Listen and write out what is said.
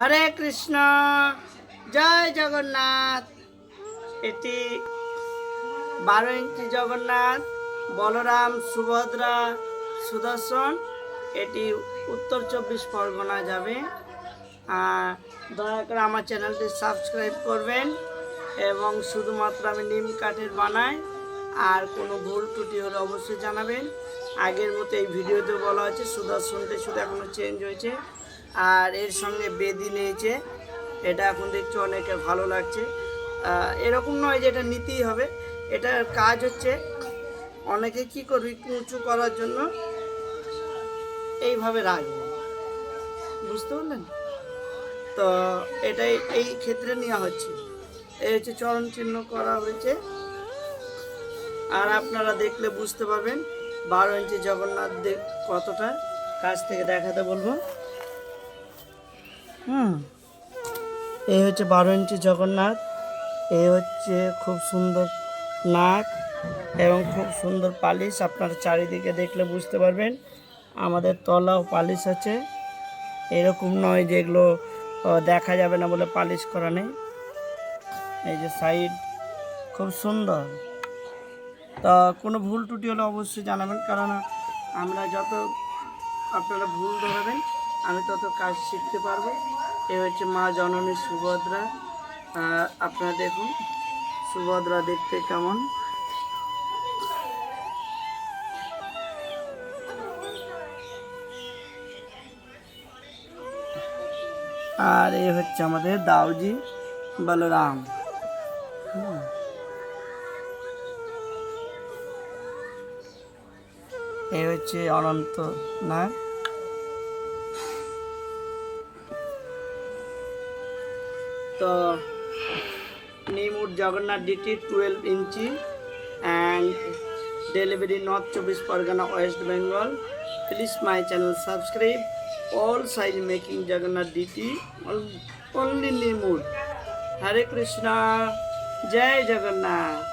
হরে কৃষ্ণ, জয় জগন্নাথ। এটি বারো ইঞ্চি জগন্নাথ, বলরাম, সুভদ্রা, সুদর্শন। এটি উত্তর চব্বিশ পরগনা যাবে। আর দয়া করে আমার চ্যানেলটি সাবস্ক্রাইব করবেন এবং শুধুমাত্র আমি নিম কাঠের বানাই। আর কোনো ভুল ত্রুটি হলে অবশ্যই জানাবেন। আগের মতো এই ভিডিওতে বলা হয়েছে, সুদর্শনটি শুধু এখনও চেঞ্জ হয়েছে। আর এর সঙ্গে বেদি নিয়েছে। এটা এখন দেখছি অনেকের ভালো লাগছে। এরকম নয় যে এটা নিতেই হবে। এটার কাজ হচ্ছে অনেকে কি করবে উঁচু করার জন্য এইভাবে রাখবে। বুঝতে পারলেন? তো এটাই, এই ক্ষেত্রে নেওয়া হচ্ছে। এই হচ্ছে চরণ চিহ্ন করা হয়েছে। আর আপনারা দেখলে বুঝতে পারবেন, বারো ইঞ্চি জগন্নাথ দেব কতটা? কাছ থেকে দেখাতে বলব। হুম। এই হচ্ছে বারো ইঞ্চি জগন্নাথ এই হচ্ছে খুব সুন্দর নাক এবং খুব সুন্দর পালিশ। আপনারা চারিদিকে দেখলে বুঝতে পারবেন, আমাদের তলাও পালিশ আছে। এরকম নয় যেগুলো দেখা যাবে না বলে পালিশ করা নেই। এই যে সাইড, খুব সুন্দর। তা কোনো ভুল ত্রুটি হলে অবশ্যই জানাবেন, কারণ আমরা যত আপনারা ভুল ধরাবেন আমি তত কাজ শিখতে পারব। এ হচ্ছে মা জননী সুভদ্রা। আপনারা দেখুন, সুভদ্রা দেখতে কেমন। আর এ হচ্ছে আমাদের দাউজি বলরাম। এই হচ্ছে অনন্ত নাগ। তো নিমুর Jagannath deity twelve inch and delivery North Chabbish Pargana West Bengal please my channel subscribe all size making Jagannath deity. Only নিমুর Hare Krishna. জয় জগন্নাথ।